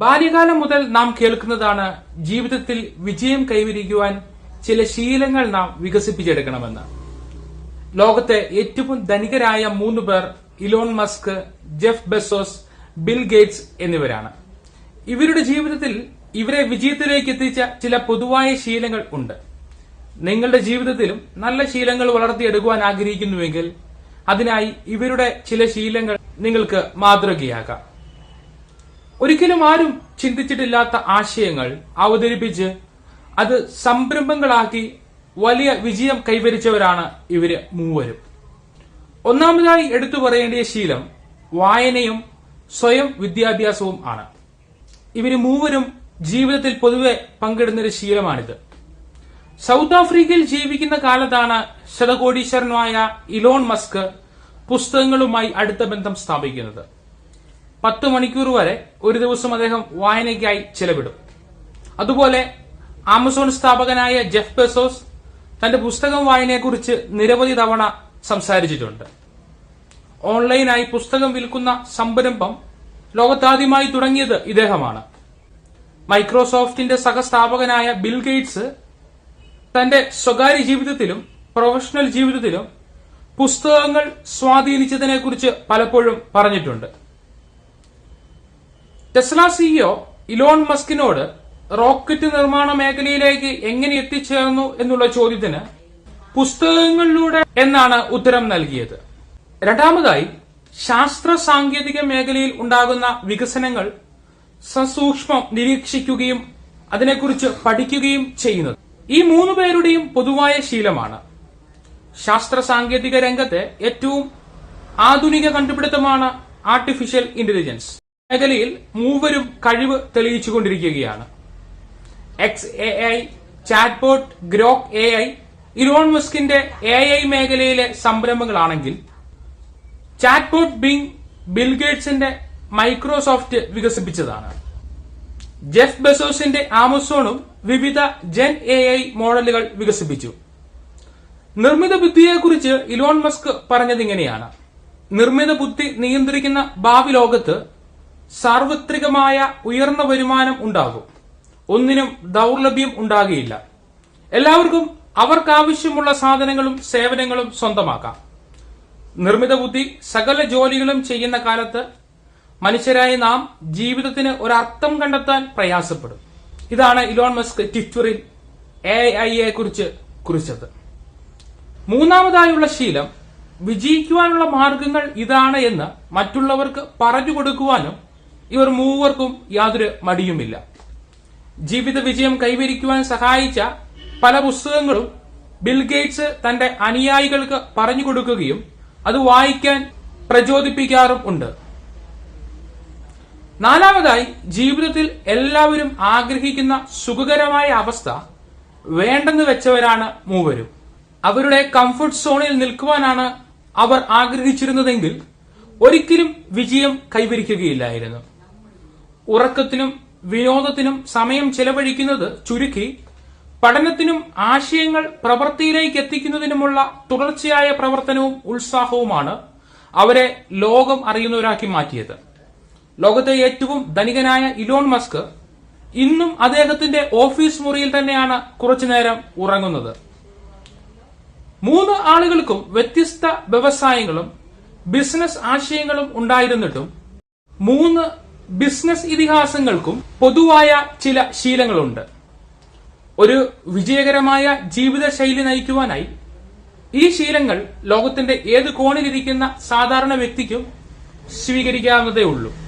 ബാല്യകാലം മുതൽ നാം കേൾക്കുന്നതാണ് ജീവിതത്തിൽ വിജയം കൈവരിക്കുവാൻ ചില ശീലങ്ങൾ നാം വികസിപ്പിച്ചെടുക്കണമെന്ന്. ലോകത്തെ ഏറ്റവും ധനികരായ മൂന്ന് പേർ Elon Musk Jeff Bezos Bill Gates എന്നിവരാണ്. ഇവരുടെ ജീവിതത്തിൽ ഇവരെ വിജയത്തിലേക്ക് എത്തിച്ച ചില പൊതുവായ ശീലങ്ങൾ ഉണ്ട്. നിങ്ങളുടെ ജീവിതത്തിലും നല്ല ശീലങ്ങൾ വളർത്തിയെടുക്കുവാൻ ആഗ്രഹിക്കുന്നുവെങ്കിൽ അതിനായി ഇവരുടെ ചില ശീലങ്ങൾ നിങ്ങൾക്ക് മാതൃകയാകാം. ഒരിക്കലും ആരും ചിന്തിച്ചിട്ടില്ലാത്ത ആശയങ്ങൾ അവതരിപ്പിച്ച് അത് സംരംഭങ്ങളാക്കി വലിയ വിജയം കൈവരിച്ചവരാണ് ഇവർ മൂവരും. ഒന്നാമതായി എടുത്തു പറയേണ്ടിയ ശീലം വായനയും സ്വയം വിദ്യാഭ്യാസവും ആണ്. ഇവർ മൂവരും ജീവിതത്തിൽ പൊതുവെ പങ്കിടുന്നൊരു ശീലമാണിത്. സൗത്ത് ആഫ്രിക്കയിൽ ജീവിക്കുന്ന കാലത്താണ് ശതകോടീശ്വരനായ ഇലോൺ മസ്ക് പുസ്തകങ്ങളുമായി അടുത്ത ബന്ധം സ്ഥാപിക്കുന്നത്. പത്ത് മണിക്കൂർ വരെ ഒരു ദിവസം അദ്ദേഹം വായനയ്ക്കായി ചെലവിടും. അതുപോലെ ആമസോൺ സ്ഥാപകനായ ജെഫ് ബെസോസ് തന്റെ പുസ്തകം വായനയെക്കുറിച്ച് നിരവധി തവണ സംസാരിച്ചിട്ടുണ്ട്. ഓൺലൈനായി പുസ്തകം വിൽക്കുന്ന സംരംഭം ലോകത്താദ്യമായി തുടങ്ങിയത് ഇദ്ദേഹമാണ്. മൈക്രോസോഫ്റ്റിന്റെ സഹസ്ഥാപകനായ ബിൽ ഗേറ്റ്സ് തന്റെ സ്വകാര്യ ജീവിതത്തിലും പ്രൊഫഷണൽ ജീവിതത്തിലും പുസ്തകങ്ങൾ സ്വാധീനിച്ചതിനെക്കുറിച്ച് പലപ്പോഴും പറഞ്ഞിട്ടുണ്ട്. ടെസ്ല സിഇഒ ഇലോൺ മസ്കിനോട് റോക്കറ്റ് നിർമ്മാണ മേഖലയിലേക്ക് എങ്ങനെ എത്തിച്ചേർന്നു എന്നുള്ള ചോദ്യത്തിന് പുസ്തകങ്ങളിലൂടെ എന്നാണ് ഉത്തരം നൽകിയത്. രണ്ടാമതായി ശാസ്ത്ര സാങ്കേതിക മേഖലയിൽ ഉണ്ടാകുന്ന വികസനങ്ങൾ സസൂക്ഷ്മം നിരീക്ഷിക്കുകയും അതിനെക്കുറിച്ച് പഠിക്കുകയും ചെയ്യുന്നത്. ഈ മൂന്ന് പേരുടെയും പൊതുവായ ശീലമാണ്. ശാസ്ത്ര സാങ്കേതിക രംഗത്തെ ഏറ്റവും ആധുനിക കണ്ടുപിടുത്തമാണ് ആർട്ടിഫിഷ്യൽ ഇന്റലിജൻസ് മേഖലയിൽ മൂവരും കഴിവ് തെളിയിച്ചുകൊണ്ടിരിക്കുകയാണ്. X A I chatbot Grok A I Elon മസ്കിന്റെ എ ഐ മേഖലയിലെ സംരംഭങ്ങളാണെങ്കിൽ ചാറ്റ്ബോട്ട് ബിങ് ബിൽഗേറ്റ്സിന്റെ മൈക്രോസോഫ്റ്റ് വികസിപ്പിച്ചതാണ്. ജെഫ് ബെസോസിന്റെ ആമസോണും വിവിധ ജെൻ എ ഐ മോഡലുകൾ വികസിപ്പിച്ചു. നിർമ്മിത ബുദ്ധിയെക്കുറിച്ച് ഇലോൺ മസ്ക് പറഞ്ഞതിങ്ങനെയാണ്. നിർമ്മിത ബുദ്ധി നിയന്ത്രിക്കുന്ന ഭാവി ലോകത്ത് സാർവത്രികമായ ഉയർന്ന വരുമാനം ഉണ്ടാകും. ഒന്നിനും ദൗർലഭ്യം ഉണ്ടാകുകയില്ല. എല്ലാവർക്കും അവർക്കാവശ്യമുള്ള സാധനങ്ങളും സേവനങ്ങളും സ്വന്തമാക്കാം. നിർമ്മിത ബുദ്ധി സകല ജോലികളും ചെയ്യുന്ന കാലത്ത് മനുഷ്യരായ നാം ജീവിതത്തിന് ഒരർത്ഥം കണ്ടെത്താൻ പ്രയാസപ്പെടും. ഇതാണ് ഇലോൺ മസ്ക് ട്വിറ്ററിൽ എ ഐയെ കുറിച്ച് കുറിച്ചത്. മൂന്നാമതായുള്ള ശീലം വിജയിക്കുവാനുള്ള മാർഗങ്ങൾ ഇതാണ് എന്ന് മറ്റുള്ളവർക്ക് പറഞ്ഞു കൊടുക്കുവാനും ഇവർ മൂവർക്കും യാതൊരു മടിയുമില്ല. ജീവിത വിജയം കൈവരിക്കുവാൻ സഹായിച്ച പല പുസ്തകങ്ങളും ബിൽഗേറ്റ്സ് തന്റെ അനുയായികൾക്ക് പറഞ്ഞു കൊടുക്കുകയും അത് വായിക്കാൻ പ്രചോദിപ്പിക്കാറും ഉണ്ട്. നാലാമതായി ജീവിതത്തിൽ എല്ലാവരും ആഗ്രഹിക്കുന്ന സുഖകരമായ അവസ്ഥ വേണ്ടെന്ന് വെച്ചവരാണ് മൂവരും. അവരുടെ കംഫർട്ട് സോണിൽ നിൽക്കുവാനാണ് അവർ ആഗ്രഹിച്ചിരുന്നതെങ്കിൽ ഒരിക്കലും വിജയം കൈവരിക്കുകയില്ലായിരുന്നു. ഉറക്കത്തിനും വിനോദത്തിനും സമയം ചെലവഴിക്കുന്നത് ചുരുക്കി പഠനത്തിനും ആശയങ്ങൾ പ്രവൃത്തിയിലേക്ക് എത്തിക്കുന്നതിനുമുള്ള തുടർച്ചയായ പ്രവർത്തനവും ഉത്സാഹവുമാണ് അവരെ ലോകം അറിയുന്നവരാക്കി മാറ്റിയത്. ലോകത്തെ ഏറ്റവും ധനികനായ ഇലോൺ മസ്ക് ഇന്നും അദ്ദേഹത്തിന്റെ ഓഫീസ് മുറിയിൽ തന്നെയാണ് കുറച്ചുനേരം ഉറങ്ങുന്നത്. മൂന്ന് ആളുകൾക്കും വ്യത്യസ്ത വ്യവസായങ്ങളും ബിസിനസ് ആശയങ്ങളും ഉണ്ടായിരുന്നിട്ടും മൂന്ന് ബിസിനസ് ഇതിഹാസങ്ങൾക്കും പൊതുവായ ചില ശീലങ്ങളുണ്ട്. ഒരു വിജയകരമായ ജീവിതശൈലി നയിക്കുവാനായി ഈ ശീലങ്ങൾ ലോകത്തിന്റെ ഏത് കോണിലിരിക്കുന്ന സാധാരണ വ്യക്തിക്കും സ്വീകരിക്കാവുന്നതേ ഉള്ളൂ